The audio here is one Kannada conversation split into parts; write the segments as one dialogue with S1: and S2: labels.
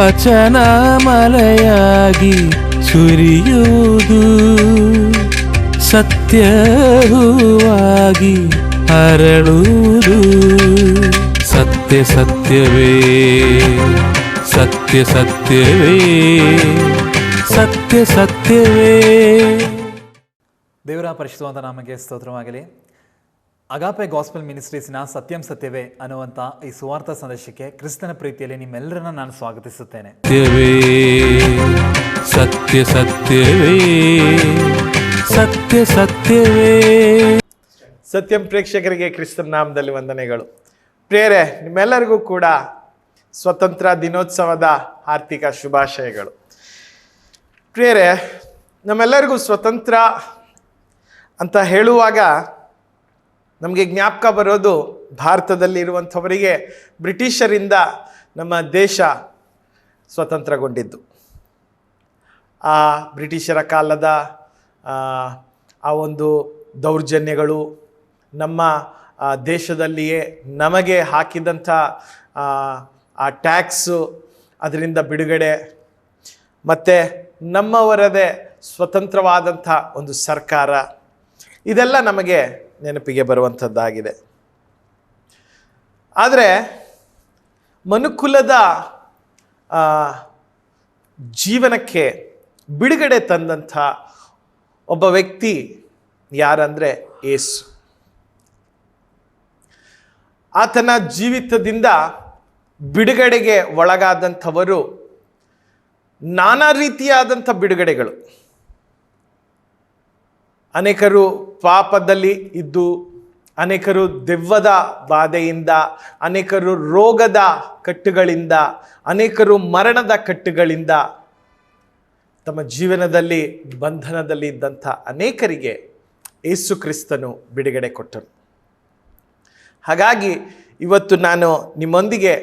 S1: ವಚನ ಮಲೆಯಾಗಿ ಸುರಿಯುವುದು. ಸತ್ಯ ಹೂವಾಗಿ ಹರಳುವುದು ಸತ್ಯ ಸತ್ಯವೇ ಸತ್ಯ ಸತ್ಯವೇ ಸತ್ಯ ಸತ್ಯವೇ.
S2: ದೇವರ ಪರಿಶುದ್ಧವಾದ ನಾಮಗೆ ಸ್ತೋತ್ರವಾಗಲಿ. ಅಗಾಪೆ ಗಾಸ್ಪಲ್ ಮಿನಿಸ್ಟ್ರೀಸ್ನ ಸತ್ಯಂ ಸತ್ಯವೇ ಅನ್ನುವಂಥ ಈ ಸುವಾರ್ಥ ಸಂದೇಶಕ್ಕೆ ಕ್ರಿಸ್ತನ ಪ್ರೀತಿಯಲ್ಲಿ ನಿಮ್ಮೆಲ್ಲರನ್ನ ನಾನು ಸ್ವಾಗತಿಸುತ್ತೇನೆ.
S1: ಸತ್ಯವೇ ಸತ್ಯ ಸತ್ಯವೇ ಸತ್ಯ ಸತ್ಯವೇ.
S3: ಸತ್ಯಂ ಪ್ರೇಕ್ಷಕರಿಗೆ ಕ್ರಿಸ್ತನ ನಾಮದಲ್ಲಿ ವಂದನೆಗಳು. ಪ್ರೇರೆ ನಿಮ್ಮೆಲ್ಲರಿಗೂ ಕೂಡ ಸ್ವತಂತ್ರ ದಿನೋತ್ಸವದ ಆರ್ಥಿಕ ಶುಭಾಶಯಗಳು. ಪ್ರೇರೆ ನಮ್ಮೆಲ್ಲರಿಗೂ ಸ್ವತಂತ್ರ ಅಂತ ಹೇಳುವಾಗ ನಮಗೆ ಜ್ಞಾಪಕ ಬರೋದು ಭಾರತದಲ್ಲಿರುವಂಥವರಿಗೆ ಬ್ರಿಟಿಷರಿಂದ ನಮ್ಮ ದೇಶ ಸ್ವತಂತ್ರಗೊಂಡಿದ್ದು. ಆ ಬ್ರಿಟಿಷರ ಕಾಲದ ಆ, ಒಂದು ದೌರ್ಜನ್ಯಗಳು ನಮ್ಮ ದೇಶದಲ್ಲಿಯೇ ನಮಗೆ ಹಾಕಿದಂಥ ಆ ಟ್ಯಾಕ್ಸು ಅದರಿಂದ ಬಿಡುಗಡೆ ಮತ್ತು ನಮ್ಮವರದೇ ಸ್ವತಂತ್ರವಾದಂಥ ಒಂದು ಸರ್ಕಾರ. ಇದೆಲ್ಲ ನಮಗೆ ನೆನಪಿಗೆ ಬರುವಂಥದ್ದಾಗಿದೆ. ಆದರೆ ಮನುಕುಲದ ಜೀವನಕ್ಕೆ ಬಿಡುಗಡೆ ತಂದಂಥ ಒಬ್ಬ ವ್ಯಕ್ತಿ ಯಾರಂದರೆ ಏಸು. ಆತನ ಜೀವಿತದಿಂದ ಬಿಡುಗಡೆಗೆ ಒಳಗಾದಂಥವರು ನಾನಾ ರೀತಿಯಾದಂಥ ಬಿಡುಗಡೆಗಳು. ಅನೇಕರು ಪಾಪದಲ್ಲಿ ಇದ್ದು, ಅನೇಕರು ದೆವ್ವದ ಬಾಧೆಯಿಂದ, ಅನೇಕರು ರೋಗದ ಕಟ್ಟುಗಳಿಂದ, ಅನೇಕರು ಮರಣದ ಕಟ್ಟುಗಳಿಂದ ತಮ್ಮ ಜೀವನದಲ್ಲಿ, ಬಂಧನದಲ್ಲಿ ಇದ್ದಂಥ ಅನೇಕರಿಗೆ ಯೇಸು ಕ್ರಿಸ್ತನು ಬಿಡುಗಡೆ ಕೊಟ್ಟನು. ಹಾಗಾಗಿ ಇವತ್ತು ನಾನು ನಿಮ್ಮೊಂದಿಗೆ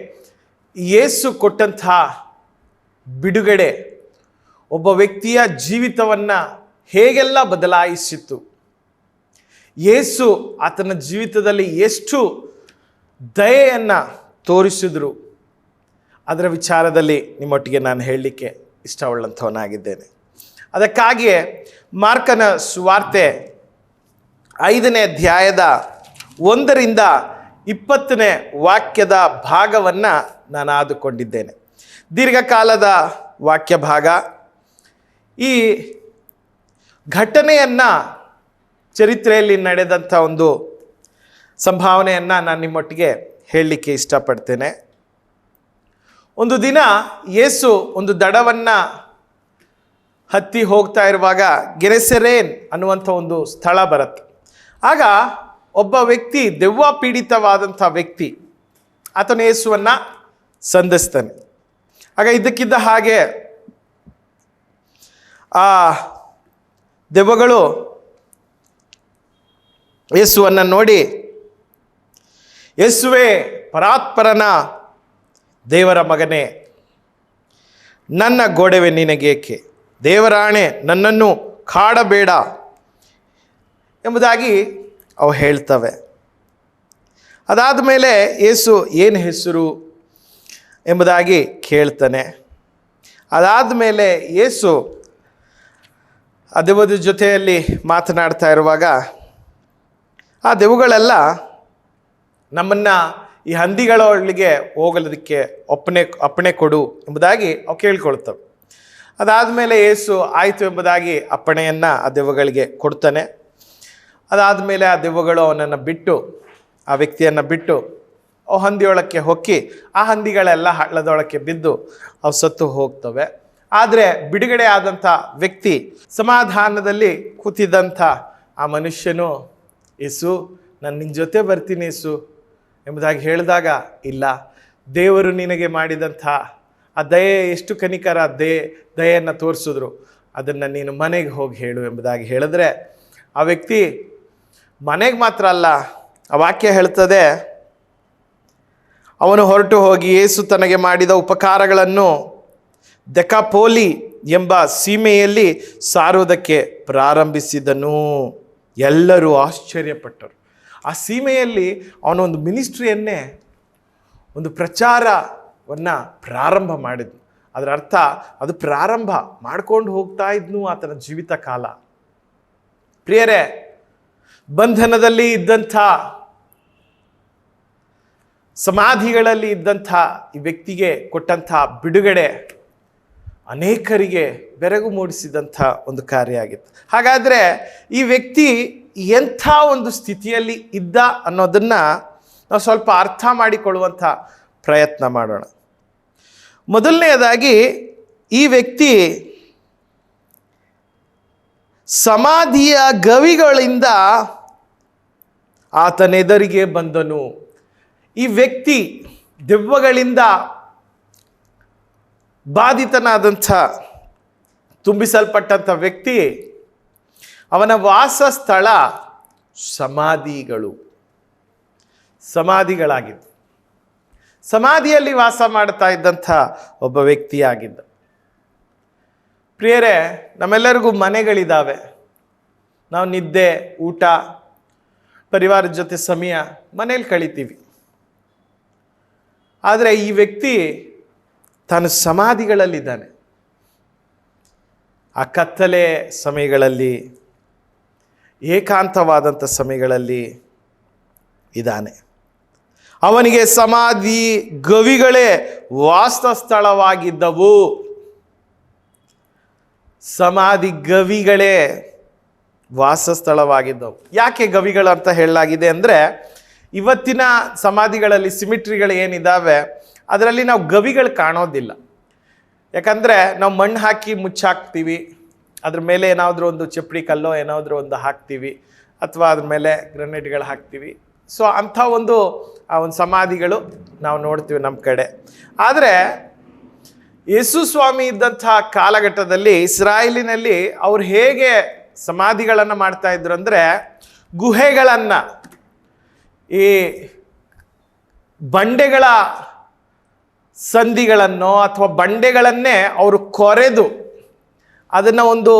S3: ಯೇಸು ಕೊಟ್ಟಂಥ ಬಿಡುಗಡೆ, ಒಬ್ಬ ವ್ಯಕ್ತಿಯ ಜೀವಿತವನ್ನು ಹೇಗೆಲ್ಲ ಬದಲಾಯಿಸಿತು ಯೇಸು ಆತನ ಜೀವಿತದಲ್ಲಿ ಎಷ್ಟು ದಯೆಯನ್ನು ತೋರಿಸಿದ್ರು? ಅದರ ವಿಚಾರದಲ್ಲಿ ನಿಮ್ಮೊಟ್ಟಿಗೆ ನಾನು ಹೇಳಲಿಕ್ಕೆ ಇಷ್ಟವುಳ್ಳಂಥವನಾಗಿದ್ದೇನೆ. ಅದಕ್ಕಾಗಿಯೇ ಮಾರ್ಕನ ಸುವಾರ್ತೆ ಐದನೇ ಅಧ್ಯಾಯದ ಒಂದರಿಂದ ಇಪ್ಪತ್ತನೇ ವಾಕ್ಯದ ಭಾಗವನ್ನು ನಾನು ಆದುಕೊಂಡಿದ್ದೇನೆ. ದೀರ್ಘಕಾಲದ ವಾಕ್ಯ ಭಾಗ ಈ ಘಟನೆಯನ್ನು ಚರಿತ್ರೆಯಲ್ಲಿ ನಡೆದಂಥ ಒಂದು ಸಂಭಾವನೆಯನ್ನು ನಾನು ನಿಮ್ಮೊಟ್ಟಿಗೆ ಹೇಳಲಿಕ್ಕೆ ಇಷ್ಟಪಡ್ತೇನೆ. ಒಂದು ದಿನ ಯೇಸು ಒಂದು ದಡವನ್ನು ಹತ್ತಿ ಹೋಗ್ತಾ ಇರುವಾಗ ಗೆರೆಸೆರೇನ್ ಅನ್ನುವಂಥ ಒಂದು ಸ್ಥಳ ಬರುತ್ತೆ. ಆಗ ಒಬ್ಬ ವ್ಯಕ್ತಿ ದೆವ್ವ ಪೀಡಿತವಾದಂಥ ವ್ಯಕ್ತಿ, ಆತನ ಯೇಸುವನ್ನು ಸಂಧಿಸ್ತಾನೆ. ಆಗ ಇದಕ್ಕಿದ್ದ ಹಾಗೆ ಆ ದೆವ್ವಗಳು ಯೇಸುವನ್ನು ನೋಡಿ, ಯೇಸುವೆ, ಪರಾತ್ಪರನ ದೇವರ ಮಗನೇ, ನನ್ನ ಗೋಡೆವೆ ನಿನಗೇಕೆ? ದೇವರಾಣೆ, ನನ್ನನ್ನು ಕಾಡಬೇಡ ಎಂಬುದಾಗಿ ಅವು ಹೇಳ್ತವೆ. ಅದಾದ ಮೇಲೆ ಯೇಸು ಏನು ಹೆಸರು ಎಂಬುದಾಗಿ ಕೇಳ್ತಾನೆ. ಅದಾದ ಮೇಲೆ ಯೇಸು ಆ ದೆವ್ವದ ಜೊತೆಯಲ್ಲಿ ಮಾತನಾಡ್ತಾ ಇರುವಾಗ ಆ ದೆವುಗಳೆಲ್ಲ ನಮ್ಮನ್ನು ಈ ಹಂದಿಗಳೊಳಗೆ ಹೋಗಲದಕ್ಕೆ ಒಪ್ಪನೆ ಅಪ್ಪಣೆ ಕೊಡು ಎಂಬುದಾಗಿ ಅವು ಕೇಳ್ಕೊಳ್ತವೆ ಅದಾದಮೇಲೆ ಏಸು ಆಯಿತು ಎಂಬುದಾಗಿ ಅಪ್ಪಣೆಯನ್ನು ಆ ದೆವ್ವಗಳಿಗೆ ಕೊಡ್ತಾನೆ. ಅದಾದಮೇಲೆ ಆ ದೆವ್ವಗಳು ಅವನನ್ನು ಬಿಟ್ಟು, ಆ ವ್ಯಕ್ತಿಯನ್ನು ಬಿಟ್ಟು ಅವು ಹಂದಿಯೊಳಕ್ಕೆ ಹೊಕ್ಕಿ ಆ ಹಂದಿಗಳೆಲ್ಲ ಹಳ್ಳದೊಳಕ್ಕೆ ಬಿದ್ದು ಅವು ಸತ್ತು ಹೋಗ್ತವೆ. ಆದರೆ ಬಿಡುಗಡೆ ಆದಂಥ ವ್ಯಕ್ತಿ ಸಮಾಧಾನದಲ್ಲಿ ಕೂತಿದ್ದಂಥ ಆ ಮನುಷ್ಯನು ಯೇಸು ನಾನು ನಿನ್ನ ಜೊತೆ ಬರ್ತೀನಿ ಯೇಸು ಎಂಬುದಾಗಿ ಹೇಳಿದಾಗ, ಇಲ್ಲ, ದೇವರು ನಿನಗೆ ಮಾಡಿದಂಥ ಆ ದಯೆ, ಎಷ್ಟು ಕನಿಕರ ದಯೆ, ದಯೆಯನ್ನು ತೋರಿಸಿದ್ರು. ಅದನ್ನು ನೀನು ಮನೆಗೆ ಹೋಗಿ ಹೇಳು, ಎಂಬುದಾಗಿ ಹೇಳಿದ್ರೆ, ಆ ವ್ಯಕ್ತಿ ಮನೆಗೆ ಮಾತ್ರ ಅಲ್ಲ, ಆ ವಾಕ್ಯ ಹೇಳ್ತದೆ, ಅವನು ಹೊರಟು ಹೋಗಿ ಯೇಸು ತನಗೆ ಮಾಡಿದ ಉಪಕಾರಗಳನ್ನು ದೆಕಾಪೋಲಿ ಎಂಬ ಸೀಮೆಯಲ್ಲಿ ಸಾರುವುದಕ್ಕೆ ಪ್ರಾರಂಭಿಸಿದನು. ಎಲ್ಲರೂ ಆಶ್ಚರ್ಯಪಟ್ಟರು. ಆ ಸೀಮೆಯಲ್ಲಿ ಅವನೊಂದು ಮಿನಿಸ್ಟ್ರಿಯನ್ನೇ, ಒಂದು ಪ್ರಚಾರವನ್ನು ಪ್ರಾರಂಭ ಮಾಡಿದ್ನು. ಅದರ ಅರ್ಥ, ಅದು ಪ್ರಾರಂಭ ಮಾಡ್ಕೊಂಡು ಹೋಗ್ತಾ ಇದ್ನು ಆತನ ಜೀವಿತ ಕಾಲ. ಪ್ರಿಯರೇ, ಬಂಧನದಲ್ಲಿ ಇದ್ದಂಥ, ಸಮಾಧಿಗಳಲ್ಲಿ ಇದ್ದಂಥ ಈ ವ್ಯಕ್ತಿಗೆ ಕೊಟ್ಟಂಥ ಬಿಡುಗಡೆ ಅನೇಕರಿಗೆ ಬೆರಗು ಮೂಡಿಸಿದಂಥ ಒಂದು ಕಾರ್ಯ ಆಗಿತ್ತು. ಹಾಗಾದರೆ ಈ ವ್ಯಕ್ತಿ ಎಂಥ ಒಂದು ಸ್ಥಿತಿಯಲ್ಲಿ ಇದ್ದ ಅನ್ನೋದನ್ನು ನಾವು ಸ್ವಲ್ಪ ಅರ್ಥ ಮಾಡಿಕೊಳ್ಳುವಂಥ ಪ್ರಯತ್ನ ಮಾಡೋಣ. ಮೊದಲನೆಯದಾಗಿ ಈ ವ್ಯಕ್ತಿ ಸಮಾಧಿಯ ಗವಿಗಳಿಂದ ಆತನೆದರಿಗೆ ಬಂದನು. ಈ ವ್ಯಕ್ತಿ ದೆವ್ವಗಳಿಂದ ಬಾಧಿತನಾದಂಥ, ತುಂಬಿಸಲ್ಪಟ್ಟಂಥ ವ್ಯಕ್ತಿ, ಅವನ ವಾಸ ಸ್ಥಳ ಸಮಾಧಿಗಳು. ಸಮಾಧಿಗಳಾಗಿದ್ದು. ಸಮಾಧಿಯಲ್ಲಿ ವಾಸ ಮಾಡ್ತಾ ಇದ್ದಂಥ ಒಬ್ಬ ವ್ಯಕ್ತಿಯಾಗಿದ್ದ. ಪ್ರಿಯರೇ, ನಮ್ಮೆಲ್ಲರಿಗೂ ಮನೆಗಳಿದ್ದಾವೆ ನಾವು ನಿದ್ದೆ, ಊಟ ಪರಿವಾರದ ಜೊತೆ ಸಮಯ ಮನೇಲಿ ಕಳಿತೀವಿ. ಆದರೆ ಈ ವ್ಯಕ್ತಿ ತಾನು ಸಮಾಧಿಗಳಲ್ಲಿದ್ದಾನೆ. ಆ ಕತ್ತಲೆ ಸಮಯಗಳಲ್ಲಿ, ಏಕಾಂತವಾದಂಥ ಸಮಯಗಳಲ್ಲಿ ಇದ್ದಾನೆ. ಅವನಿಗೆ ಸಮಾಧಿ ಗವಿಗಳೇ ವಾಸಸ್ಥಳವಾಗಿದ್ದವು. ಸಮಾಧಿ ಗವಿಗಳೇ ವಾಸಸ್ಥಳವಾಗಿದ್ದವು. ಯಾಕೆ ಗವಿಗಳು ಅಂತ ಹೇಳಲಾಗಿದೆ ಅಂದರೆ, ಇವತ್ತಿನ ಸಮಾಧಿಗಳಲ್ಲಿ ಸಿಮಿಟ್ರಿಗಳು ಏನಿದ್ದಾವೆ? ಅದರಲ್ಲಿ ನಾವು ಗವಿಗಳು ಕಾಣೋದಿಲ್ಲ. ಯಾಕಂದರೆ ನಾವು ಮಣ್ಣು ಹಾಕಿ ಮುಚ್ಚಾಕ್ತೀವಿ, ಅದ್ರ ಮೇಲೆ ಏನಾದರೂ ಒಂದು ಚಪ್ಪಡಿ ಕಲ್ಲೋ ಏನಾದರೂ ಒಂದು ಹಾಕ್ತೀವಿ, ಅಥವಾ ಅದ್ರ ಮೇಲೆ ಗ್ರನೇಡ್ಗಳು ಹಾಕ್ತೀವಿ. ಸೊ ಅಂಥ ಒಂದು, ಆ ಒಂದು ಸಮಾಧಿಗಳು ನಾವು ನೋಡ್ತೀವಿ ನಮ್ಮ ಕಡೆ. ಆದರೆ ಯೇಸು ಸ್ವಾಮಿ ಇದ್ದಂಥ ಕಾಲಘಟ್ಟದಲ್ಲಿ ಇಸ್ರಾಯೇಲಿನಲ್ಲಿ ಅವ್ರು ಹೇಗೆ ಸಮಾಧಿಗಳನ್ನು ಮಾಡ್ತಾ ಇದ್ರು ಅಂದರೆ, ಗುಹೆಗಳನ್ನು ಈ ಬಂಡೆಗಳ ಸಂಧಿಗಳನ್ನೋ ಅಥವಾ ಬಂಡೆಗಳನ್ನೇ ಅವರು ಕೊರೆದು ಅದನ್ನು ಒಂದು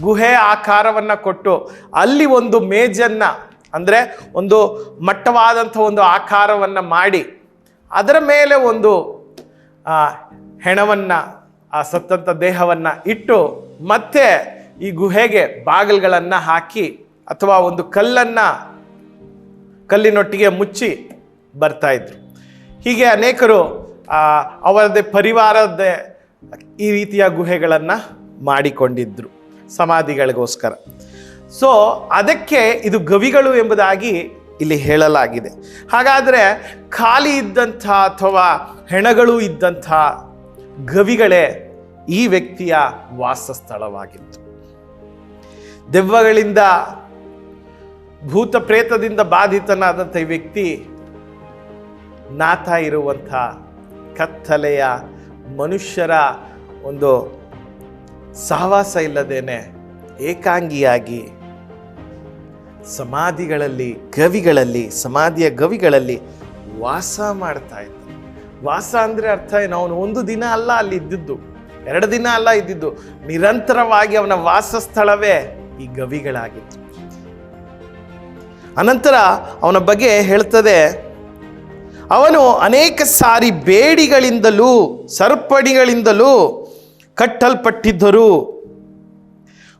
S3: ಗುಹೆ ಆಕಾರವನ್ನು ಕೊಟ್ಟು ಅಲ್ಲಿ ಒಂದು ಮೇಜನ್ನು, ಅಂದರೆ ಒಂದು ಮಟ್ಟವಾದಂಥ ಒಂದು ಆಕಾರವನ್ನು ಮಾಡಿ ಅದರ ಮೇಲೆ ಒಂದು ಹೆಣವನ್ನು, ಆ ಸತ್ತಂಥ ದೇಹವನ್ನು ಇಟ್ಟು ಮತ್ತೆ ಈ ಗುಹೆಗೆ ಬಾಗಿಲುಗಳನ್ನು ಹಾಕಿ ಅಥವಾ ಒಂದು ಕಲ್ಲನ್ನು ಕಲ್ಲಿನೊಟ್ಟಿಗೆ ಮುಚ್ಚಿ ಬರ್ತಾಯಿದ್ರು ಹೀಗೆ ಅನೇಕರು ಅವರದೇ ಪರಿವಾರದ ಈ ರೀತಿಯ ಗುಹೆಗಳನ್ನು ಮಾಡಿಕೊಂಡಿದ್ದರು ಸಮಾಧಿಗಳಿಗೋಸ್ಕರ. ಸೊ ಅದಕ್ಕೆ ಇದು ಗವಿಗಳು ಎಂಬುದಾಗಿ ಇಲ್ಲಿ ಹೇಳಲಾಗಿದೆ. ಹಾಗಾದರೆ ಖಾಲಿ ಇದ್ದಂಥ ಅಥವಾ ಹೆಣಗಳು ಇದ್ದಂಥ ಗವಿಗಳೇ ಈ ವ್ಯಕ್ತಿಯ ವಾಸಸ್ಥಳವಾಗಿತ್ತು. ದೆವ್ವಗಳಿಂದ ಭೂತ ಪ್ರೇತದಿಂದ ಬಾಧಿತನಾದಂಥ ಈ ವ್ಯಕ್ತಿ ನಾಥ ಇರುವಂಥ ಕತ್ತಲೆಯ ಮನುಷ್ಯರ ಒಂದು ಸಹವಾಸ ಇಲ್ಲದೇನೆ ಏಕಾಂಗಿಯಾಗಿ ಸಮಾಧಿಗಳಲ್ಲಿ, ಗವಿಗಳಲ್ಲಿ, ಸಮಾಧಿಯ ಗವಿಗಳಲ್ಲಿ ವಾಸ ಮಾಡ್ತಾ ಇದ್ದ. ವಾಸ ಅಂದರೆ ಅರ್ಥ ಏನು? ಅವನು ಒಂದು ದಿನ ಅಲ್ಲ ಅಲ್ಲಿ ಇದ್ದಿದ್ದು. ಎರಡು ದಿನ ಅಲ್ಲ ಇದ್ದಿದ್ದು. ನಿರಂತರವಾಗಿ ಅವನ ವಾಸಸ್ಥಳವೇ ಈ ಗವಿಗಳಾಗಿತ್ತು. ಅನಂತರ ಅವನ ಬಗ್ಗೆ ಹೇಳ್ತದೆ ಅವನು ಅನೇಕ ಸಾರಿ ಬೇಡಿಗಳಿಂದಲೂ, ಸರ್ಪಣಿಗಳಿಂದಲೂ ಕಟ್ಟಲ್ಪಟ್ಟಿದ್ದರು.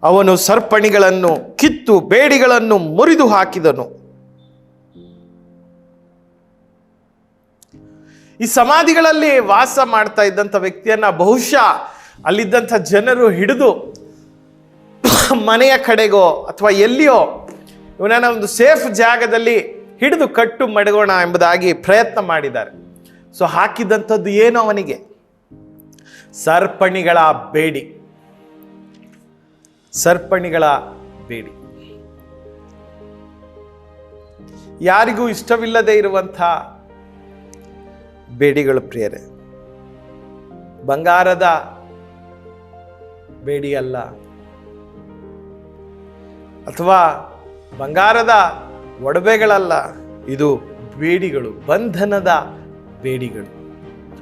S3: ಅವನು ಸರ್ಪಣಿಗಳನ್ನು ಕಿತ್ತು, ಬೇಡಿಗಳನ್ನು ಮುರಿದು ಹಾಕಿದನು. ಈ ಸಮಾಧಿಗಳಲ್ಲಿ ವಾಸ ಮಾಡ್ತಾ ಇದ್ದಂಥ ವ್ಯಕ್ತಿಯನ್ನ ಬಹುಶಃ ಅಲ್ಲಿದ್ದಂಥ ಜನರು ಹಿಡಿದು ಮನೆಯ ಕಡೆಗೋ ಅಥವಾ ಎಲ್ಲಿಯೋ ಇವನನ್ನ ಒಂದು ಸೇಫ್ ಜಾಗದಲ್ಲಿ ಹಿಡಿದು ಕಟ್ಟು ಮಡಗೋಣ ಎಂಬುದಾಗಿ ಪ್ರಯತ್ನ ಮಾಡಿದ್ದಾರೆ. ಸೊ ಹಾಕಿದಂಥದ್ದು ಏನು ಅವನಿಗೆ? ಸರ್ಪಣಿಗಳ ಬೇಡಿ. ಸರ್ಪಣಿಗಳ ಬೇಡಿ. ಯಾರಿಗೂ ಇಷ್ಟವಿಲ್ಲದೆ ಇರುವಂಥ ಬೇಡಿಗಳು ಪ್ರಿಯರೇ, ಬಂಗಾರದ ಬೇಡಿಯಲ್ಲ, ಅಥವಾ ಬಂಗಾರದ ಒಡವೆಗಳಲ್ಲ, ಇದು ಬೇಡಿಗಳು, ಬಂಧನದ ಬೇಡಿಗಳು.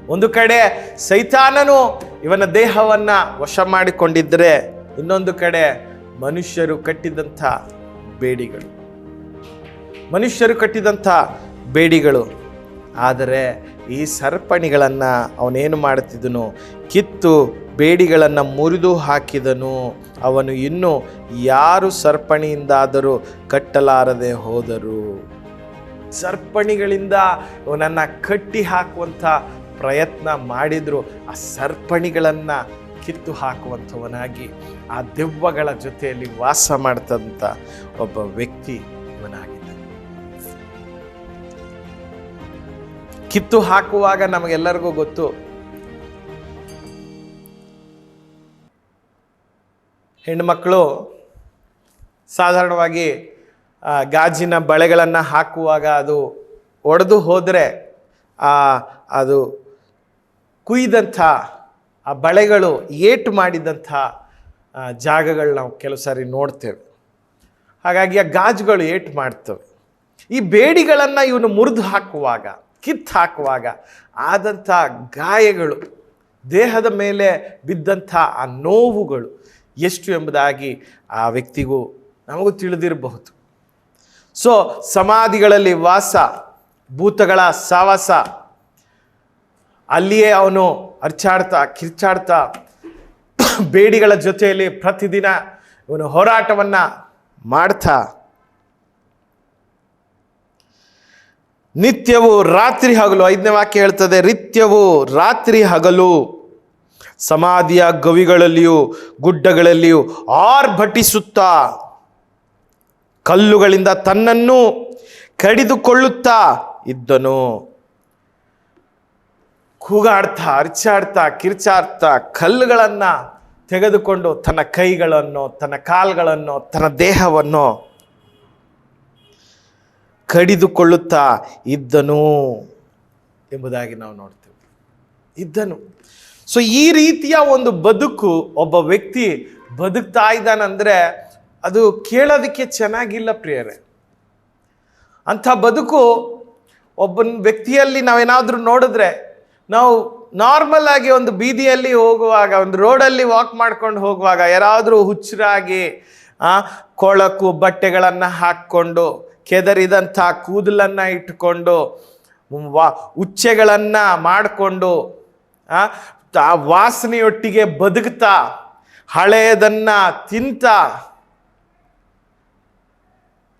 S3: ಒಂದು ಕಡೆ ಸೈತಾನನು ಇವನ ದೇಹವನ್ನು ವಶ ಮಾಡಿಕೊಂಡಿದ್ದರೆ ಇನ್ನೊಂದು ಕಡೆ ಮನುಷ್ಯರು ಕಟ್ಟಿದಂಥ ಬೇಡಿಗಳು. ಮನುಷ್ಯರು ಕಟ್ಟಿದಂಥ ಬೇಡಿಗಳು. ಆದರೆ ಈ ಸರ್ಪಣಿಗಳನ್ನು ಅವನೇನು ಮಾಡುತ್ತಿದ್ದನು? ಕಿತ್ತು ಬೇಡಿಗಳನ್ನು ಮುರಿದು ಹಾಕಿದನು. ಅವನು ಇನ್ನು ಯಾರು ಸರ್ಪಣಿಯಿಂದಾದರೂ ಕಟ್ಟಲಾರದೆ ಹೋದರು. ಸರ್ಪಣಿಗಳಿಂದ ಅವನನ್ನು ಕಟ್ಟಿ ಹಾಕುವಂಥ ಪ್ರಯತ್ನ ಮಾಡಿದ್ರು. ಆ ಸರ್ಪಣಿಗಳನ್ನು ಕಿತ್ತು ಹಾಕುವಂಥವನಾಗಿ, ಆ ದೆವ್ವಗಳ ಜೊತೆಯಲ್ಲಿ ವಾಸ ಮಾಡ್ತಂಥ ಒಬ್ಬ ವ್ಯಕ್ತಿ ಇವನಾಗಿದ್ದ ಕಿತ್ತು ಹಾಕುವಾಗ ನಮಗೆಲ್ಲರಿಗೂ ಗೊತ್ತು ಹೆಣ್ಮಕ್ಳು ಸಾಧಾರಣವಾಗಿ ಗಾಜಿನ ಬಳೆಗಳನ್ನು ಹಾಕುವಾಗ ಅದು ಒಡೆದು ಹೋದರೆ ಅದು ಕುಯ್ದಂಥ, ಆ ಬಳೆಗಳು ಏಟು ಮಾಡಿದಂಥ ಜಾಗಗಳು ನಾವು ಕೆಲವು ಸಾರಿ ನೋಡ್ತೇವೆ. ಹಾಗಾಗಿ ಆ ಗಾಜುಗಳು ಏಟು ಮಾಡ್ತವೆ. ಈ ಬೇಡಿಗಳನ್ನು ಇವನು ಮುರಿದು ಹಾಕುವಾಗ, ಕಿತ್ತು ಹಾಕುವಾಗ ಆದಂಥ ಗಾಯಗಳು, ದೇಹದ ಮೇಲೆ ಬಿದ್ದಂಥ ಆ ನೋವುಗಳು ಎಷ್ಟು ಎಂಬುದಾಗಿ ಆ ವ್ಯಕ್ತಿಗೂ ನಮಗೂ ತಿಳಿದಿರಬಹುದು. ಸೊ ಸಮಾಧಿಗಳಲ್ಲಿ ವಾಸ, ಭೂತಗಳ ಸಾವಾಸ, ಅಲ್ಲಿಯೇ ಅವನು ಅರ್ಚಾಡ್ತಾ, ಕಿರ್ಚಾಡ್ತಾ, ಬೇಡಿಗಳ ಜೊತೆಯಲ್ಲಿ ಪ್ರತಿದಿನ ಇವನು ಹೋರಾಟವನ್ನು ಮಾಡ್ತಾ. ನಿತ್ಯವು ರಾತ್ರಿ ಹಗಲು, ಐದನೇ ವಾಕ್ಯ ಹೇಳ್ತದೆ, ನಿತ್ಯವು ರಾತ್ರಿ ಹಗಲು. ಸಮಾಧಿಯ ಗವಿಗಳಲ್ಲಿಯೂ ಗುಡ್ಡಗಳಲ್ಲಿಯೂ ಆರ್ಭಟಿಸುತ್ತಾ ಕಲ್ಲುಗಳಿಂದ ತನ್ನನ್ನು ಕಡಿದುಕೊಳ್ಳುತ್ತಾ ಇದ್ದನು. ಕೂಗಾಡ್ತಾ, ಅರ್ಚಾಡ್ತಾ, ಕಿರ್ಚಾಡ್ತಾ ಕಲ್ಲುಗಳನ್ನು ತೆಗೆದುಕೊಂಡು ತನ್ನ ಕೈಗಳನ್ನು, ತನ್ನ ಕಾಲ್ಗಳನ್ನು, ತನ್ನ ದೇಹವನ್ನು ಕಡಿದುಕೊಳ್ಳುತ್ತಾ ಇದ್ದನು ಎಂಬುದಾಗಿ ನಾವು ನೋಡ್ತೇವೆ. ಇದ್ದನು. ಸೊ ಈ ರೀತಿಯ ಒಂದು ಬದುಕು ಒಬ್ಬ ವ್ಯಕ್ತಿ ಬದುಕ್ತಾ ಇದ್ದಾನಂದ್ರೆ ಅದು ಕೇಳೋದಕ್ಕೆ ಚೆನ್ನಾಗಿಲ್ಲ ಪ್ರಿಯರೇ. ಅಂಥ ಬದುಕು ಒಬ್ಬನ ವ್ಯಕ್ತಿಯಲ್ಲಿ ನಾವೇನಾದರೂ ನೋಡಿದ್ರೆ ನಾವು ನಾರ್ಮಲ್ ಆಗಿ ಒಂದು ಬೀದಿಯಲ್ಲಿ ಹೋಗುವಾಗ, ಒಂದು ರೋಡಲ್ಲಿ ವಾಕ್ ಮಾಡ್ಕೊಂಡು ಹೋಗುವಾಗ ಯಾರಾದರೂ ಹುಚ್ಚರಾಗಿ ಕೊಳಕು ಬಟ್ಟೆಗಳನ್ನು ಹಾಕ್ಕೊಂಡು, ಕೆದರಿದಂಥ ಕೂದಲನ್ನು ಇಟ್ಕೊಂಡು, ವಾ, ಉಚ್ಚೆಗಳನ್ನು ಮಾಡಿಕೊಂಡು ಆ ವಾಸನೆಯೊಟ್ಟಿಗೆ ಬದುಕ್ತಾ, ಹಳೆಯದನ್ನ ತಿಂತ,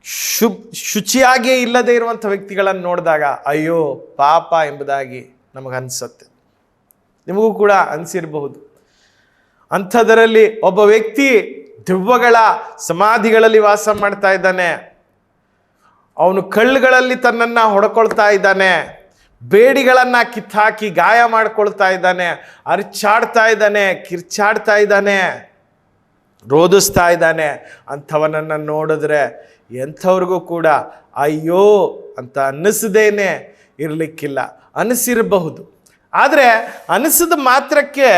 S3: ಶು, ಶುಚಿಯಾಗಿಯೇ ಇಲ್ಲದೇ ಇರುವಂಥ ವ್ಯಕ್ತಿಗಳನ್ನು ನೋಡಿದಾಗ, ಅಯ್ಯೋ, ಪಾಪ ಎಂಬುದಾಗಿ ನಮಗನ್ಸುತ್ತೆ ನಿಮಗೂ ಕೂಡ ಅನಿಸಿರಬಹುದು. ಅಂಥದರಲ್ಲಿ ಒಬ್ಬ ವ್ಯಕ್ತಿ ದೆವ್ವಗಳ ಸಮಾಧಿಗಳಲ್ಲಿ ವಾಸ ಮಾಡ್ತಾ ಇದ್ದಾನೆ. ಅವನು ಕಳ್ಳುಗಳಲ್ಲಿ ತನ್ನನ್ನು ಹೊಡ್ಕೊಳ್ತಾ ಇದ್ದಾನೆ. ಬೇಡಿಗಳನ್ನ ಕಿತ್ತಾಕಿ ಗಾಯ ಮಾಡ್ಕೊಳ್ತಾ ಇದ್ದಾನೆ, ಅರ್ಚಾಡ್ತಾ ಇದ್ದಾನೆ, ಕಿರ್ಚಾಡ್ತಾ ಇದ್ದಾನೆ ರೋಧಿಸ್ತಾ ಇದ್ದಾನೆ. ಅಂಥವನನ್ನು ನೋಡಿದ್ರೆ ಎಂಥವ್ರಿಗೂ ಕೂಡ ಅಯ್ಯೋ ಅಂತ ಅನ್ನಿಸದೇನೆ ಇರಲಿಕ್ಕಿಲ್ಲ. ಅನಿಸಿರಬಹುದು ಆದರೆ ಅನಿಸಿದ ಮಾತ್ರಕ್ಕೆ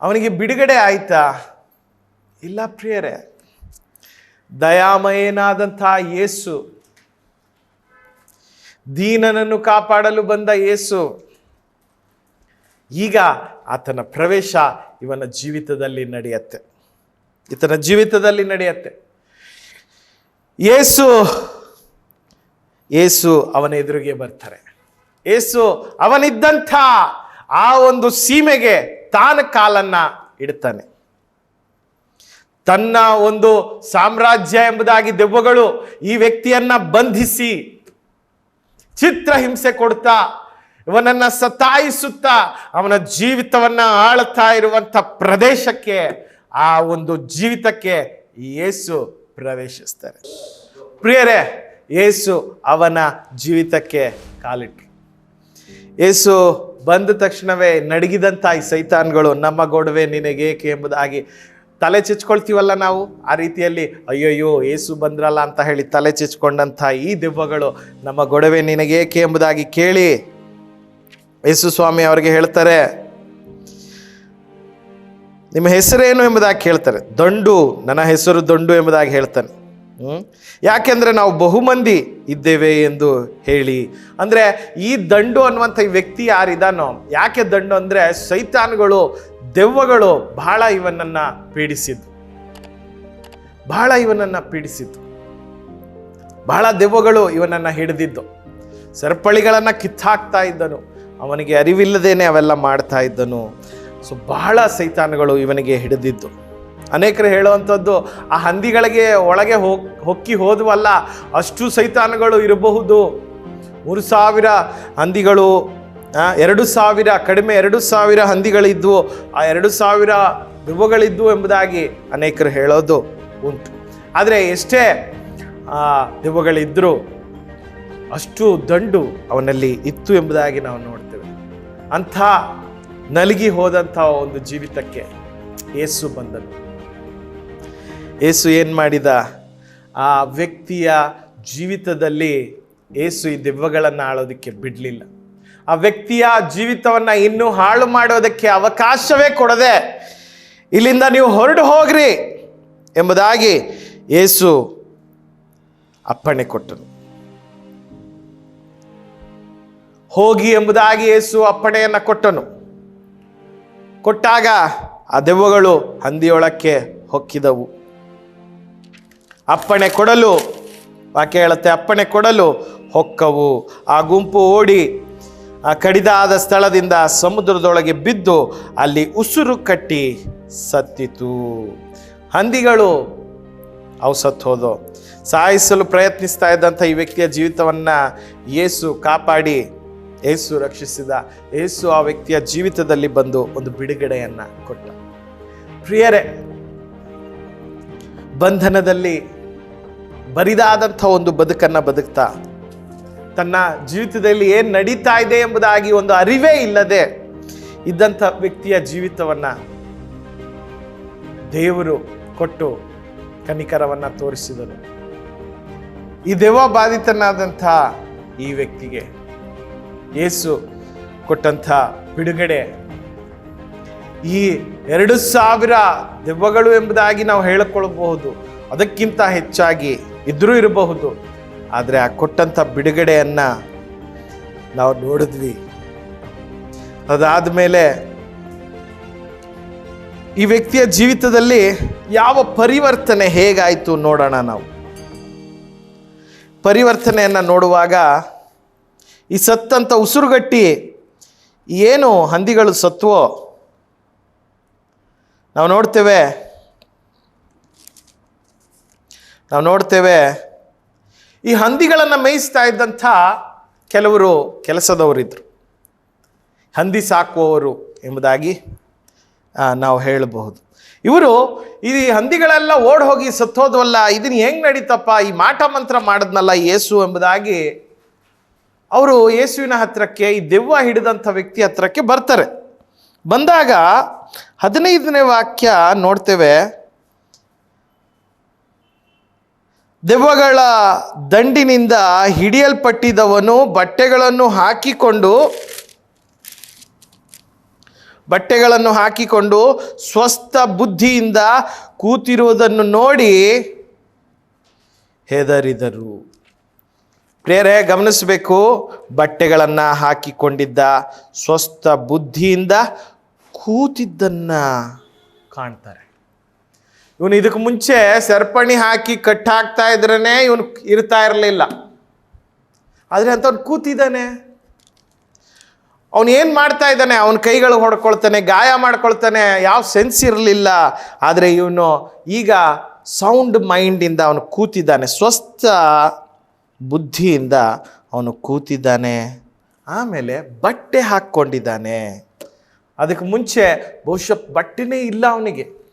S3: ಅವನಿಗೆ ಬಿಡುಗಡೆ ಆಯ್ತಾ? ಇಲ್ಲ ಪ್ರಿಯರೇ. ದಯಾಮಯನಾದಂಥ ಯೇಸು ದೀನನನ್ನು ಕಾಪಾಡಲು ಬಂದ ಯೇಸು ಈಗ ಆತನ ಪ್ರವೇಶ ಇವನ ಜೀವಿತದಲ್ಲಿ ನಡೆಯತ್ತೆ. ಈತನ ಜೀವಿತದಲ್ಲಿ ನಡೆಯತ್ತೆ. ಏಸು ಏಸು ಅವನ ಎದುರಿಗೆ ಬರ್ತಾರೆ. ಏಸು ಅವನಿದ್ದಂಥ ಆ ಒಂದು ಸೀಮೆಗೆ ತಾನ ಕಾಲನ್ನ ಇಡ್ತಾನೆ. ತನ್ನ ಒಂದು ಸಾಮ್ರಾಜ್ಯ ಎಂಬುದಾಗಿ ದೆವ್ವಗಳು ಈ ವ್ಯಕ್ತಿಯನ್ನ ಬಂಧಿಸಿ ಚಿತ್ರಹಿಂಸೆ ಕೊಡ್ತಾ, ಇವನನ್ನ ಸತಾಯಿಸುತ್ತಾ, ಅವನ ಜೀವಿತವನ್ನ ಆಳ್ತಾ ಇರುವಂಥ ಪ್ರದೇಶಕ್ಕೆ, ಆ ಒಂದು ಜೀವಿತಕ್ಕೆ ಯೇಸು ಪ್ರವೇಶಿಸ್ತಾರೆ. ಪ್ರಿಯರೇ ಯೇಸು ಅವನ ಜೀವಿತಕ್ಕೆ ಕಾಲಿಟ್ರು ಯೇಸು ಬಂದ ತಕ್ಷಣವೇ ನಡಗಿದಂಥ ಈ ಸೈತಾನ್ಗಳು, ನಮ್ಮ ಗೊಡವೆ ನಿನಗೇಕೆ ಎಂಬುದಾಗಿ ತಲೆ ಚಿಚ್ಕೊಳ್ತೀವಲ್ಲ ನಾವು? ಆ ರೀತಿಯಲ್ಲಿ, ಅಯ್ಯಯ್ಯೋ, ಏಸು ಬಂದ್ರಲ್ಲ ಅಂತ ಹೇಳಿ ತಲೆ ಚಿಚ್ಕೊಂಡಂಥ ಈ ದೆವ್ವಗಳು ನಮ್ಮ ಗೊಡವೆ ನಿನಗೇಕೆ ಎಂಬುದಾಗಿ ಕೇಳಿ. ಯೇಸು ಸ್ವಾಮಿ ಅವರಿಗೆ ಹೇಳ್ತಾರೆ, ನಿಮ್ಮ ಹೆಸರೇನು ಎಂಬುದಾಗಿ ಕೇಳ್ತಾರೆ. ದಂಡು, ನನ್ನ ಹೆಸರು ದಂಡು ಎಂಬುದಾಗಿ ಹೇಳ್ತಾನೆ? ಯಾಕೆಂದ್ರೆ ನಾವು ಬಹುಮಂದಿ ಇದ್ದೇವೆ ಎಂದು ಹೇಳಿ. ಅಂದ್ರೆ ಈ ದಂಡು ಅನ್ನುವಂಥ ಈ ವ್ಯಕ್ತಿ ಯಾರಿದಾನೋ, ಯಾಕೆ ದಂಡು ಅಂದ್ರೆ ಸೈತಾನ್ಗಳು, ದೆವ್ವಗಳು ಬಹಳ ಇವನನ್ನ ಪೀಡಿಸಿದ್ದು. ಬಹಳ ಇವನನ್ನ ಪೀಡಿಸಿದ್ದು. ಬಹಳ ದೆವ್ವಗಳು ಇವನನ್ನ ಹಿಡಿದಿದ್ದು. ಸರಪಳಿಗಳನ್ನು ಕಿತ್ತಾಕ್ತಾ ಇದ್ದನು. ಅವನಿಗೆ ಅರಿವಿಲ್ಲದೇನೆ ಅವೆಲ್ಲ ಮಾಡ್ತಾ ಇದ್ದನು. ಸೊ ಬಹಳ ಸೈತಾನಗಳು ಇವನಿಗೆ ಹಿಡಿದಿದ್ದು. ಅನೇಕರು ಹೇಳುವಂಥದ್ದು, ಆ ಹಂದಿಗಳಿಗೆ ಒಳಗೆ ಹೋಗ್ ಹೊಕ್ಕಿ ಹೋದವಲ್ಲ, ಅಷ್ಟು ಸೈತಾನಗಳು ಇರಬಹುದು. ಮೂರು ಸಾವಿರ ಹಂದಿಗಳು ಎರಡು ಸಾವಿರ, ಕಡಿಮೆ ಎರಡು ಸಾವಿರ ಹಂದಿಗಳಿದ್ವು, ಆ ಎರಡು ಸಾವಿರ ಧ್ರುವಗಳಿದ್ವು ಎಂಬುದಾಗಿ ಅನೇಕರು ಹೇಳೋದು ಉಂಟು. ಆದರೆ ಎಷ್ಟೇ, ಆ ದೆವ್ವಗಳಿದ್ದರೂ ಅಷ್ಟು ದಂಡು ಅವನಲ್ಲಿ ಇತ್ತು ಎಂಬುದಾಗಿ ನಾವು ನೋಡ್ತೇವೆ. ಅಂಥ ನಲಗಿ ಹೋದಂಥ ಒಂದು ಜೀವಿತಕ್ಕೆ ಏಸು ಬಂದನು. ಏಸು ಏನು ಮಾಡಿದ? ಆ ವ್ಯಕ್ತಿಯ ಜೀವಿತದಲ್ಲಿ ಏಸು ಈ ದೆವ್ವಗಳನ್ನು ಆಳೋದಕ್ಕೆ ಬಿಡಲಿಲ್ಲ. ಆ ವ್ಯಕ್ತಿಯ ಜೀವಿತವನ್ನು ಇನ್ನೂ ಹಾಳು ಮಾಡೋದಕ್ಕೆ ಅವಕಾಶವೇ ಕೊಡದೆ ಇಲ್ಲಿಂದ ನೀವು ಹೊರಡು ಹೋಗ್ರಿ ಎಂಬುದಾಗಿ ಏಸು ಅಪ್ಪಣೆ ಕೊಟ್ಟನು. ಹೋಗಿ ಎಂಬುದಾಗಿ ಏಸು ಅಪ್ಪಣೆಯನ್ನು ಕೊಟ್ಟನು. ಕೊಟ್ಟಾಗ ಆ ದೆವ್ವಗಳು ಹಂದಿಯೊಳಕ್ಕೆ ಹೊಕ್ಕಿದವು. ಅಪ್ಪಣೆ ಕೊಡಲು ವಾಕ್ಯ ಹೇಳುತ್ತೆ ಅಪ್ಪಣೆ ಕೊಡಲು ಹೊಕ್ಕವು. ಆ ಗುಂಪು ಓಡಿ, ಆ ಕಡಿದಾದ ಸ್ಥಳದಿಂದ ಸಮುದ್ರದೊಳಗೆ ಬಿದ್ದು ಅಲ್ಲಿ ಉಸುರು ಕಟ್ಟಿ ಸತ್ತಿತು. ಹಂದಿಗಳು ಅವು ಸತ್ತು ಹೋದವು. ಸಾಯಿಸಲು ಪ್ರಯತ್ನಿಸ್ತಾ ಇದ್ದಂಥ ಈ ವ್ಯಕ್ತಿಯ ಜೀವಿತವನ್ನು ಯೇಸು ಕಾಪಾಡಿ, ಏಸು ರಕ್ಷಿಸಿದ, ಏಸು ಆ ವ್ಯಕ್ತಿಯ ಜೀವಿತದಲ್ಲಿ ಬಂದು ಒಂದು ಬಿಡುಗಡೆಯನ್ನು ಕೊಟ್ಟ. ಪ್ರಿಯರೇ, ಬಂಧನದಲ್ಲಿ ಬರಿದಾದಂಥ ಒಂದು ಬದುಕನ್ನು ಬದುಕ್ತಾ, ತನ್ನ ಜೀವಿತದಲ್ಲಿ ಏನು ನಡೀತಾ ಇದೆ ಎಂಬುದಾಗಿ ಒಂದು ಅರಿವೇ ಇಲ್ಲದೆ ಇದ್ದಂಥ ವ್ಯಕ್ತಿಯ ಜೀವಿತವನ್ನು ದೇವರು ಕೊಟ್ಟು ಕನಿಕರವನ್ನು ತೋರಿಸಿದನು. ಈ ದೇವ ಬಾಧಿತನಾದಂಥ ಈ ವ್ಯಕ್ತಿಗೆ ಯೇಸು ಕೊಟ್ಟಂಥ ಬಿಡುಗಡೆ ಈ ಎರಡು ಸಾವಿರ ದೆವ್ವಗಳು ಎಂಬುದಾಗಿ ನಾವು ಹೇಳಿಕೊಳ್ಳಬಹುದು. ಅದಕ್ಕಿಂತ ಹೆಚ್ಚಾಗಿ ಇದ್ರೂ ಇರಬಹುದು, ಆದರೆ ಆ ಕೊಟ್ಟಂಥ ಬಿಡುಗಡೆಯನ್ನು ನಾವು ನೋಡಿದ್ವಿ. ಅದಾದ ಮೇಲೆ ಈ ವ್ಯಕ್ತಿಯ ಜೀವಿತದಲ್ಲಿ ಯಾವ ಪರಿವರ್ತನೆ ಹೇಗಾಯಿತು ನೋಡೋಣ ನಾವು. ಪರಿವರ್ತನೆಯನ್ನು ನೋಡುವಾಗ ಈ ಸತ್ತಂಥ ಉಸಿರುಗಟ್ಟಿ ಏನು ಹಂದಿಗಳು ಸತ್ವೋ? ನಾವು ನೋಡ್ತೇವೆ ನಾವು ನೋಡ್ತೇವೆ, ಈ ಹಂದಿಗಳನ್ನು ಮೇಯಿಸ್ತಾ ಇದ್ದಂಥ ಕೆಲವರು ಕೆಲಸದವರಿದ್ದರು ಹಂದಿ ಸಾಕುವವರು ಎಂಬುದಾಗಿ ನಾವು ಹೇಳಬಹುದು. ಇವರು ಈ ಹಂದಿಗಳೆಲ್ಲ ಓಡ್ ಹೋಗಿ ಸತ್ತೋದವಲ್ಲ ಇದನ್ನ ಹೆಂಗ್ ನಡೀತಪ್ಪ, ಈ ಮಾಟ ಮಂತ್ರ ಮಾಡಿದ್ನಲ್ಲ ಯೇಸು ಎಂಬುದಾಗಿ ಅವರು ಯೇಸುವಿನ ಹತ್ರಕ್ಕೆ, ಈ ದೆವ್ವ ಹಿಡಿದಂಥ ವ್ಯಕ್ತಿ ಹತ್ರಕ್ಕೆ ಬರ್ತಾರೆ. ಬಂದಾಗ ಹದಿನೈದನೇ ವಾಕ್ಯ ನೋಡ್ತೇವೆ ದೆವ್ವಗಳ ದಂಡಿನಿಂದ ಹಿಡಿಯಲ್ಪಟ್ಟಿದವನು ಬಟ್ಟೆಗಳನ್ನು ಹಾಕಿಕೊಂಡು ಬಟ್ಟೆಗಳನ್ನು ಹಾಕಿಕೊಂಡು ಸ್ವಸ್ಥ ಬುದ್ಧಿಯಿಂದ ಕೂತಿರುವುದನ್ನು ನೋಡಿ ಹೆದರಿದರು. ಪ್ರೇರೆ ಗಮನಿಸಬೇಕು, ಬಟ್ಟೆಗಳನ್ನು ಹಾಕಿಕೊಂಡಿದ್ದ ಸ್ವಸ್ಥ ಬುದ್ಧಿಯಿಂದ ಕೂತಿದ್ದನ್ನು ಕಾಣ್ತಾರೆ. ಇವನು ಇದಕ್ಕೆ ಮುಂಚೆ ಸರ್ಪಣಿ ಹಾಕಿ ಕಟ್ ಹಾಕ್ತಾ ಇದ್ರೇ ಇವನು ಇರ್ತಾ ಇರಲಿಲ್ಲ. ಆದರೆ ಅಂಥವ್ನು ಕೂತಿದ್ದಾನೆ. ಅವನು ಏನು ಮಾಡ್ತಾ ಇದ್ದಾನೆ? ಅವನ ಕೈಗಳು ಹೊಡ್ಕೊಳ್ತಾನೆ, ಗಾಯ ಮಾಡ್ಕೊಳ್ತಾನೆ, ಯಾವ ಸೆನ್ಸ್ ಇರಲಿಲ್ಲ. ಆದರೆ ಇವನು ಈಗ ಸೌಂಡ್ ಮೈಂಡಿಂದ ಅವನು ಕೂತಿದ್ದಾನೆ, ಸ್ವಸ್ಥ ಬುದ್ಧಿಯಿಂದ ಅವನು ಕೂತಿದ್ದಾನೆ. ಆಮೇಲೆ ಬಟ್ಟೆ ಹಾಕ್ಕೊಂಡಿದ್ದಾನೆ. ಅದಕ್ಕೆ ಮುಂಚೆ ಬಹುಶಃ ಬಟ್ಟೆನೇ ಇಲ್ಲ ಅವನಿಗೆ.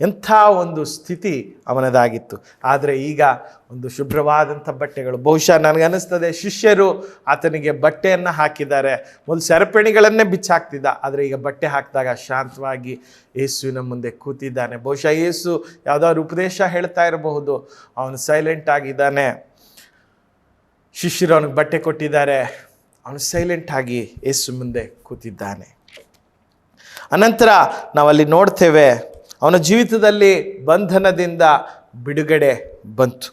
S3: ಎಂಥ ಒಂದು ಸ್ಥಿತಿ ಅವನದಾಗಿತ್ತು. ಆದರೆ ಈಗ ಒಂದು ಶುಭ್ರವಾದಂಥ ಬಟ್ಟೆಗಳು, ಬಹುಶಃ ನನಗನ್ನಿಸ್ತದೆ ಶಿಷ್ಯರು ಆತನಿಗೆ ಬಟ್ಟೆಯನ್ನು ಹಾಕಿದ್ದಾರೆ. ಮೊದಲು ಸರಪಣಿಗಳನ್ನೇ ಬಿಚ್ಚಾಕ್ತಿದ್ದ, ಆದರೆ ಈಗ ಬಟ್ಟೆ ಹಾಕಿದಾಗ ಶಾಂತವಾಗಿ ಯೇಸುವಿನ ಮುಂದೆ ಕೂತಿದ್ದಾನೆ. ಬಹುಶಃ ಯೇಸು ಯಾವುದಾದ್ರು ಉಪದೇಶ ಹೇಳ್ತಾ ಇರಬಹುದು. ಅವನು ಸೈಲೆಂಟ್ ಆಗಿದ್ದಾನೆ. ಶಿಷ್ಯರು ಅವನಿಗೆ ಬಟ್ಟೆ ಕೊಟ್ಟಿದ್ದಾರೆ. ಅವನು ಸೈಲೆಂಟ್ ಆಗಿ ಯೇಸು ಮುಂದೆ ಕೂತಿದ್ದಾನೆ. ಅನಂತರ ನಾವಲ್ಲಿ ನೋಡ್ತೇವೆ ಅವನ ಜೀವಿತದಲ್ಲಿ ಬಂಧನದಿಂದ ಬಿಡುಗಡೆ ಬಂತು.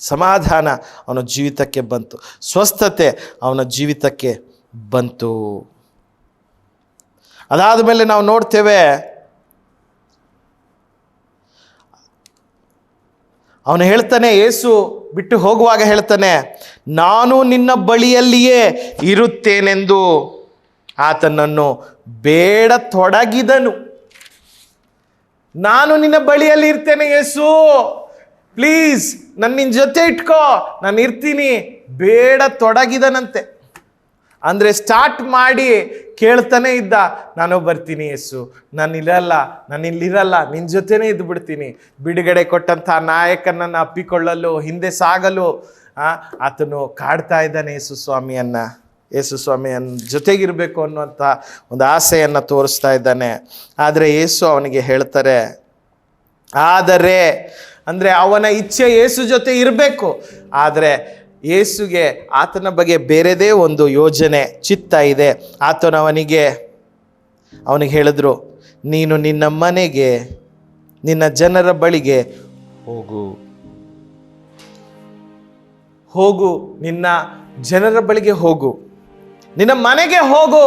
S3: ಸಮಾಧಾನ ಅವನ ಜೀವಿತಕ್ಕೆ ಬಂತು. ಸ್ವಸ್ಥತೆ ಅವನ ಜೀವಿತಕ್ಕೆ ಬಂತು. ಅದಾದ ಮೇಲೆ ನಾವು ನೋಡ್ತೇವೆ, ಅವನು ಹೇಳ್ತಾನೆ ಏಸು ಬಿಟ್ಟು ಹೋಗುವಾಗ ಹೇಳ್ತಾನೆ, ನಾನು ನಿನ್ನ ಬಳಿಯಲ್ಲಿಯೇ ಇರುತ್ತೇನೆಂದು ಆತನನ್ನು ಬೇಡ ತೊಡಗಿದನು ನಾನು ನಿನ್ನ ಬಳಿಯಲ್ಲಿ ಇರ್ತೇನೆ, ಯೇಸು. ಪ್ಲೀಸ್ ನನ್ನ ನಿನ್ನ ಜೊತೆ ಇಟ್ಕೋ. ನಾನು ಇರ್ತೀನಿ. ಬೇಡ ತೊಡಗಿದನಂತೆ. ಅಂದರೆ ಸ್ಟಾರ್ಟ್ ಮಾಡಿ ಕೇಳ್ತಾನೆ ಇದ್ದ, ನಾನು ಬರ್ತೀನಿ, ಯೇಸು. ನಾನು ಇರಲ್ಲ, ನಾನು ಇಲ್ಲಿರಲ್ಲ. ನಿನ್ನ ಜೊತೆನೇ ಇದ್ದು ಬಿಡ್ತೀನಿ ಬಿಡುಗಡೆ ಕೊಟ್ಟಂಥ ನಾಯಕನನ್ನು ಅಪ್ಪಿಕೊಳ್ಳಲು, ಹಿಂದೆ ಸಾಗಲು ಆತನು ಕಾಡ್ತಾ ಇದ್ದಾನೆ, ಯೇಸು ಸ್ವಾಮಿಯನ್ನ. ಯೇಸು ಸ್ವಾಮಿಯನ್ನು ಜೊತೆಗಿರಬೇಕು ಅನ್ನುವಂಥ ಒಂದು ಆಸೆಯನ್ನು ತೋರಿಸ್ತಾ ಇದ್ದಾನೆ. ಆದರೆ ಯೇಸು ಅವನಿಗೆ ಹೇಳ್ತಾರೆ, ಆದರೆ, ಅಂದರೆ ಅವನ ಇಚ್ಛೆ ಯೇಸು ಜೊತೆ ಇರಬೇಕು. ಆದರೆ ಯೇಸುಗೆ ಆತನ ಬಗ್ಗೆ ಬೇರೆದೇ ಒಂದು ಯೋಜನೆ, ಚಿತ್ತ ಇದೆ. ಆತನವನಿಗೆ ಅವನಿಗೆ ಹೇಳಿದ್ರು, ನೀನು ನಿನ್ನ ಮನೆಗೆ, ನಿನ್ನ ಜನರ ಬಳಿಗೆ ಹೋಗು. ಹೋಗು, ನಿನ್ನ ಜನರ ಬಳಿಗೆ ಹೋಗು. ನಿನ್ನ ಮನೆಗೆ ಹೋಗು.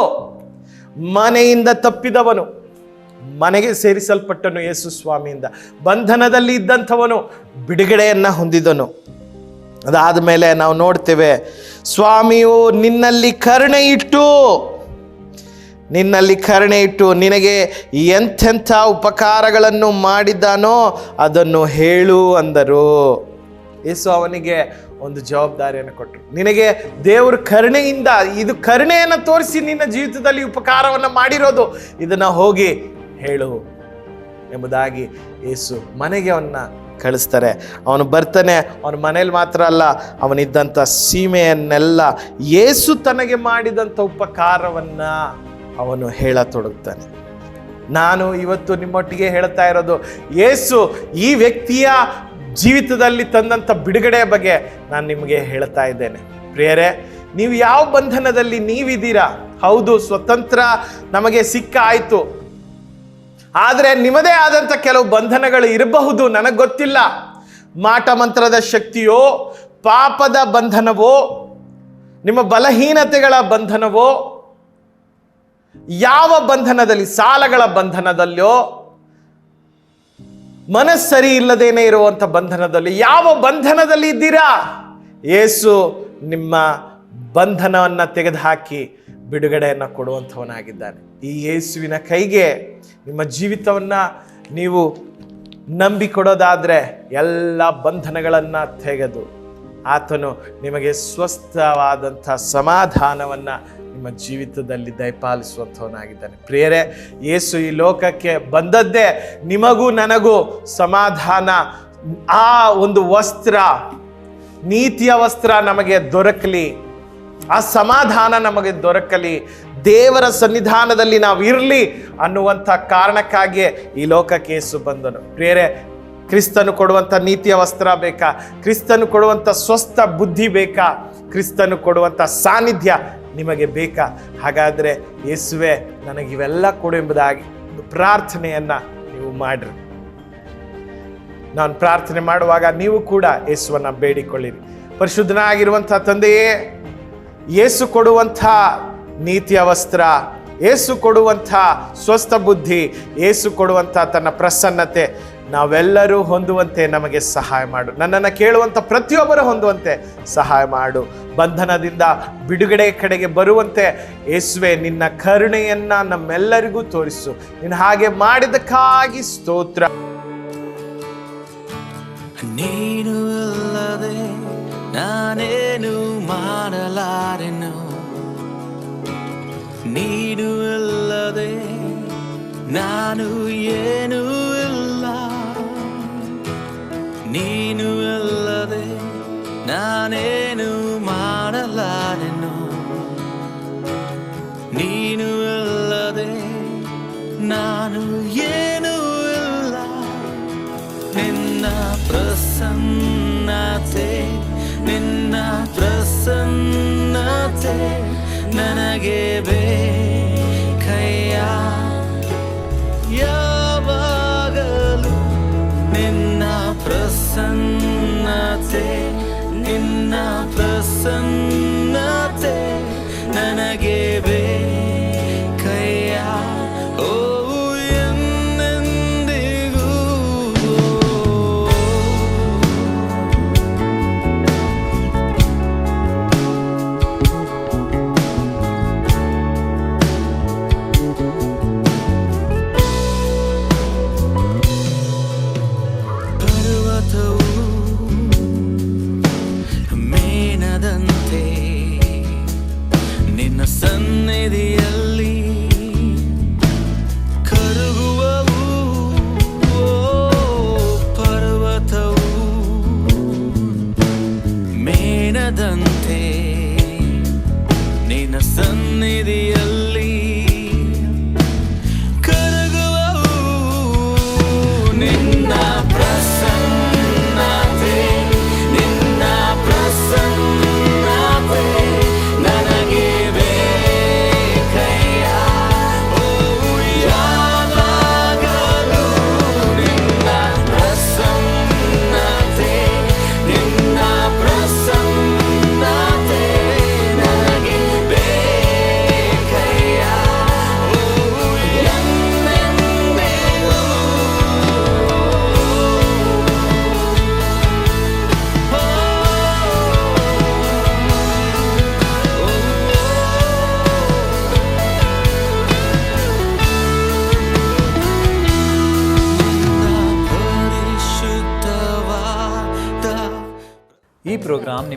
S3: ಮನೆಯಿಂದ ತಪ್ಪಿದವನು, ಮನೆಗೆ ಸೇರಿಸಲ್ಪಟ್ಟನು ಯೇಸು ಸ್ವಾಮಿಯಿಂದ. ಬಂಧನದಲ್ಲಿ ಇದ್ದಂಥವನು ಬಿಡುಗಡೆಯನ್ನ ಹೊಂದಿದನು. ಅದಾದ ಮೇಲೆ ನಾವು ನೋಡ್ತೇವೆ, ಸ್ವಾಮಿಯು ನಿನ್ನಲ್ಲಿ ಕರುಣೆ ಇಟ್ಟು, ನಿನ್ನಲ್ಲಿ ಕರುಣೆ ಇಟ್ಟು ನಿನಗೆ ಎಂಥೆಂಥ ಉಪಕಾರಗಳನ್ನು ಮಾಡಿದ್ದಾನೋ ಅದನ್ನು ಹೇಳು ಅಂದರು. ಯೇಸು ಅವನಿಗೆ ಒಂದು ಜವಾಬ್ದಾರಿಯನ್ನು ಕೊಟ್ಟರು. ನಿನಗೆ ದೇವರು ಕರುಣೆಯಿಂದ, ಇದು ಕರುಣೆಯನ್ನು ತೋರಿಸಿ ನಿನ್ನ ಜೀವಿತದಲ್ಲಿ ಉಪಕಾರವನ್ನು ಮಾಡಿರೋದು, ಇದನ್ನು ಹೋಗಿ ಹೇಳು ಎಂಬುದಾಗಿ ಯೇಸು ಮನೆಗೆ ಅವನ್ನ ಕಳಿಸ್ತಾರೆ. ಅವನು ಬರ್ತಾನೆ, ಅವನ ಮನೇಲಿ ಮಾತ್ರ ಅಲ್ಲ, ಅವನಿದ್ದಂಥ ಸೀಮೆಯನ್ನೆಲ್ಲ ಯೇಸು ತನಗೆ ಮಾಡಿದಂಥ ಉಪಕಾರವನ್ನು ಅವನು ಹೇಳತೊಡಗ್ತಾನೆ. ನಾನು ಇವತ್ತು ನಿಮ್ಮೊಟ್ಟಿಗೆ ಹೇಳ್ತಾ ಇರೋದು, ಯೇಸು ಈ ವ್ಯಕ್ತಿಯ ಜೀವಿತದಲ್ಲಿ ತಂದಂಥ ಬಿಡುಗಡೆಯ ಬಗ್ಗೆ ನಾನು ನಿಮಗೆ ಹೇಳ್ತಾ ಇದ್ದೇನೆ. ಪ್ರಿಯರೇ, ನೀವು ಯಾವ ಬಂಧನದಲ್ಲಿ ನೀವಿದ್ದೀರಾ? ಹೌದು, ಸ್ವತಂತ್ರ ನಮಗೆ ಸಿಕ್ಕ ಆಯಿತು. ಆದರೆ ನಿಮ್ಮದೇ ಆದಂಥ ಕೆಲವು ಬಂಧನಗಳು ಇರಬಹುದು, ನನಗೆ ಗೊತ್ತಿಲ್ಲ. ಮಾಟ ಮಂತ್ರದ ಶಕ್ತಿಯೋ, ಪಾಪದ ಬಂಧನವೋ, ನಿಮ್ಮ ಬಲಹೀನತೆಗಳ ಬಂಧನವೋ, ಯಾವ ಬಂಧನದಲ್ಲಿ, ಸಾಲಗಳ ಬಂಧನದಲ್ಲೋ ಮನಸ್ಸರಿ ಇಲ್ಲದೇನೆ ಇರುವಂಥ ಬಂಧನದಲ್ಲಿ ಯಾವ ಬಂಧನದಲ್ಲಿ ಇದ್ದೀರಾ? ಏಸು ನಿಮ್ಮ ಬಂಧನವನ್ನು ತೆಗೆದುಹಾಕಿ ಬಿಡುಗಡೆಯನ್ನು ಕೊಡುವಂಥವನಾಗಿದ್ದಾನೆ. ಈ ಯೇಸುವಿನ ಕೈಗೆ ನಿಮ್ಮ ಜೀವಿತವನ್ನು ನೀವು ನಂಬಿಕೊಡೋದಾದರೆ ಎಲ್ಲ ಬಂಧನಗಳನ್ನು ತೆಗೆದು ಆತನು ನಿಮಗೆ ಸ್ವಸ್ಥವಾದಂಥ ಸಮಾಧಾನವನ್ನು ನಿಮ್ಮ ಜೀವಿತದಲ್ಲಿ ದಯಪಾಲಿಸುವಂಥವನಾಗಿದ್ದಾನೆ. ಪ್ರಿಯರೇ, ಯೇಸು ಈ ಲೋಕಕ್ಕೆ ಬಂದದ್ದೇ ನಿಮಗೂ ನನಗೂ ಸಮಾಧಾನ. ಆ ಒಂದು ವಸ್ತ್ರ, ನೀತಿಯ ವಸ್ತ್ರ ನಮಗೆ ದೊರಕಲಿ. ಆ ಸಮಾಧಾನ ನಮಗೆ ದೊರಕಲಿ. ದೇವರ ಸನ್ನಿಧಾನದಲ್ಲಿ ನಾವು ಇರಲಿ ಅನ್ನುವಂಥ ಕಾರಣಕ್ಕಾಗಿಯೇ ಈ ಲೋಕಕ್ಕೆ ಯೇಸು ಬಂದನು. ಪ್ರಿಯರೇ ಕ್ರಿಸ್ತನು ಕೊಡುವಂಥ ನೀತಿಯ ವಸ್ತ್ರ ಬೇಕಾ? ಕ್ರಿಸ್ತನು ಕೊಡುವಂಥ ಸ್ವಸ್ಥ ಬುದ್ಧಿ ಬೇಕಾ? ಕ್ರಿಸ್ತನು ಕೊಡುವಂಥ ಸಾನ್ನಿಧ್ಯ ನಿಮಗೆ ಬೇಕಾ? ಹಾಗಾದರೆ ಯೇಸುವೆ ನನಗೆ ಇವೆಲ್ಲ ಕೊಡು ಎಂಬುದಾಗಿ ಒಂದು ಪ್ರಾರ್ಥನೆಯನ್ನು ನೀವು ಮಾಡಿರಿ. ನಾನು ಪ್ರಾರ್ಥನೆ ಮಾಡುವಾಗ ನೀವು ಕೂಡ ಯೇಸುವನ್ನ ಬೇಡಿಕೊಳ್ಳಿರಿ. ಪರಿಶುದ್ಧನಾಗಿರುವಂಥ ತಂದೆಯೇ, ಯೇಸು ಕೊಡುವಂಥ ನೀತಿಯ ವಸ್ತ್ರ ಏಸು ಕೊಡುವಂಥ ಸ್ವಸ್ಥ ಬುದ್ಧಿ ಏಸು ಕೊಡುವಂಥ ತನ್ನ ಪ್ರಸನ್ನತೆ ನಾವೆಲ್ಲರೂ ಹೊಂದುವಂತೆ ನಮಗೆ ಸಹಾಯ ಮಾಡು. ನನ್ನನ್ನು ಕೇಳುವಂಥ ಪ್ರತಿಯೊಬ್ಬರು ಹೊಂದುವಂತೆ ಸಹಾಯ ಮಾಡು. ಬಂಧನದಿಂದ ಬಿಡುಗಡೆ ಕಡೆಗೆ ಬರುವಂತೆ ಯೇಸುವೆ, ನಿನ್ನ ಕರುಣೆಯನ್ನು ನಮ್ಮೆಲ್ಲರಿಗೂ ತೋರಿಸು. ನೀನು ಹಾಗೆ ಮಾಡಿದಕ್ಕಾಗಿ ಸ್ತೋತ್ರ.
S1: ನೀನು ಅಲ್ಲದೆ ನಾನೇನು ಮಾಡಲಾರೆನು? ನೀನು ಅಲ್ಲದೆ ನಾನು ಏನೂ ನೀನು ಅಲ್ಲದೆ ನಾನೇನು ಮಾಡಲಾರೆನು? ನೀನು ಅಲ್ಲದೆ ನಾನು ಏನು ಇಲ್ಲ. ನಿನ್ನ ಪ್ರಸನ್ನತೆ ನಿನ್ನ ಪ್ರಸನ್ನತೆ ನನಗೆ ಬೇಕಯ್ಯ ಪ್ರಸನ್ನತೆ ನನಗೆ ಬೇಕಯ್ಯ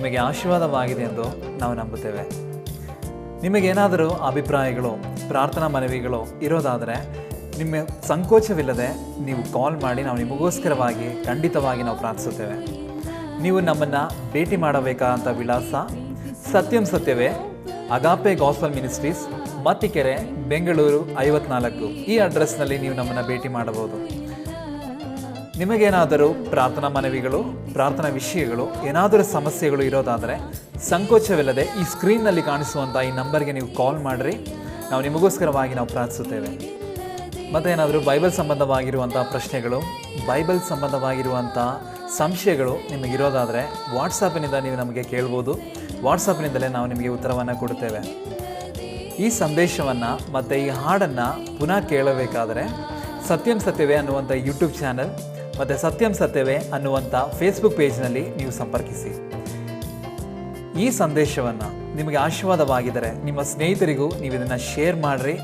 S2: ನಿಮಗೆ ಆಶೀರ್ವಾದವಾಗಿದೆ ಎಂದು ನಾವು ನಂಬುತ್ತೇವೆ. ನಿಮಗೇನಾದರೂ ಅಭಿಪ್ರಾಯಗಳು, ಪ್ರಾರ್ಥನಾ ಮನವಿಗಳು ಇರೋದಾದರೆ ನಿಮ್ಮ ಸಂಕೋಚವಿಲ್ಲದೆ ನೀವು ಕಾಲ್ ಮಾಡಿ ನಾವು ನಿಮಗೋಸ್ಕರವಾಗಿ ಖಂಡಿತವಾಗಿ ನಾವು ಪ್ರಾರ್ಥಿಸುತ್ತೇವೆ. ನೀವು ನಮ್ಮನ್ನು ಭೇಟಿ ಮಾಡಬೇಕಾದಂಥ ವಿಳಾಸ ಸತ್ಯಂ ಸತ್ಯವೇ, Agape gospel ministries, Mathikere, Bengaluru ಐವತ್ನಾಲ್ಕು ಈ ಅಡ್ರೆಸ್ನಲ್ಲಿ ನೀವು ನಮ್ಮನ್ನು ಭೇಟಿ ಮಾಡಬಹುದು. ನಿಮಗೇನಾದರೂ ಪ್ರಾರ್ಥನಾ ಮನವಿಗಳು, ಪ್ರಾರ್ಥನಾ ವಿಷಯಗಳು, ಏನಾದರೂ ಸಮಸ್ಯೆಗಳು ಇರೋದಾದರೆ ಸಂಕೋಚವಿಲ್ಲದೆ ಈ ಸ್ಕ್ರೀನ್ನಲ್ಲಿ ಕಾಣಿಸುವಂಥ ಈ ನಂಬರ್ಗೆ ನೀವು ಕಾಲ್ ಮಾಡಿರಿ. ನಾವು ನಿಮಗೋಸ್ಕರವಾಗಿ ನಾವು ಪ್ರಾರ್ಥಿಸುತ್ತೇವೆ. ಮತ್ತು ಏನಾದರೂ ಬೈಬಲ್ ಸಂಬಂಧವಾಗಿರುವಂಥ ಪ್ರಶ್ನೆಗಳು, ಬೈಬಲ್ ಸಂಬಂಧವಾಗಿರುವಂಥ ಸಂಶಯಗಳು ನಿಮಗಿರೋದಾದರೆ ವಾಟ್ಸಾಪಿನಿಂದ ನೀವು ನಮಗೆ ಕೇಳ್ಬೋದು. ವಾಟ್ಸಪ್ನಿಂದಲೇ ನಾವು ನಿಮಗೆ ಉತ್ತರವನ್ನು ಕೊಡುತ್ತೇವೆ. ಈ ಸಂದೇಶವನ್ನು ಮತ್ತು ಈ ಹಾಡನ್ನು ಪುನಃ ಕೇಳಬೇಕಾದರೆ ಸತ್ಯಂ ಸತ್ಯವೇ ಅನ್ನುವಂಥ ಯೂಟ್ಯೂಬ್ ಚಾನಲ್ ಮತ್ತು ಸತ್ಯಂ ಸತ್ಯವೇ ಅನ್ನುವಂಥ ಫೇಸ್ಬುಕ್ ಪೇಜ್ನಲ್ಲಿ ನೀವು ಸಂಪರ್ಕಿಸಿ. ಈ ಸಂದೇಶವನ್ನು ನಿಮಗೆ ಆಶೀರ್ವಾದವಾಗಿದ್ದರೆ ನಿಮ್ಮ ಸ್ನೇಹಿತರಿಗೂ ನೀವು ಇದನ್ನು ಶೇರ್ ಮಾಡಿರಿ.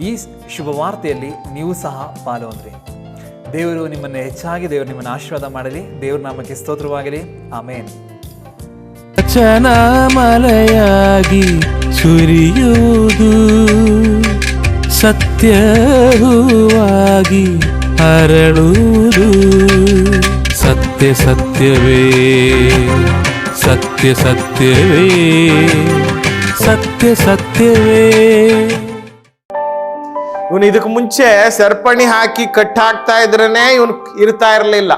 S2: ಈ ಶುಭವಾರ್ತೆಯಲ್ಲಿ ನೀವು ಸಹ ಪಾಲ್ಗೊಂಡ್ರಿ. ದೇವರು ನಿಮ್ಮನ್ನು ಹೆಚ್ಚಾಗಿ ದೇವರು ನಿಮ್ಮನ್ನು ಆಶೀರ್ವಾದ ಮಾಡಲಿ. ದೇವ್ರ ನಾಮಕ್ಕೆ ಸ್ತೋತ್ರವಾಗಲಿ. ಆಮೇನ್.
S1: ಮಲೆಯಾಗಿ ಸುರಿಯುವುದು ಸತ್ಯವಾಗಿ ಹರಳುವುದು ಸತ್ಯ ಸತ್ಯವೇ. ಸತ್ಯ ಸತ್ಯವೇ. ಸತ್ಯ ಸತ್ಯವೇ.
S3: ಇವನು ಇದಕ್ಕೆ ಮುಂಚೆ ಸರ್ಪಣಿ ಹಾಕಿ ಕಟ್ ಹಾಕ್ತಾ ಇದ್ರೇನೆ ಇವನು ಇರ್ತಾ ಇರಲಿಲ್ಲ.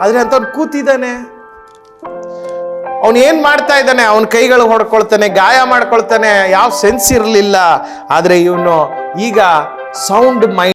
S3: ಆದ್ರೆ ಅಂತವ್ನು ಕೂತಿದ್ದಾನೆ. ಅವನು ಏನ್ ಮಾಡ್ತಾ ಇದ್ದಾನೆ? ಅವನ ಕೈಗಳು ಹೊಡ್ಕೊಳ್ತಾನೆ, ಗಾಯ ಮಾಡ್ಕೊಳ್ತಾನೆ, ಯಾವ ಸೆನ್ಸ್ ಇರಲಿಲ್ಲ. ಆದ್ರೆ ಇವನು ಈಗ ಸೌಂಡ್ ಮೈಂಡ್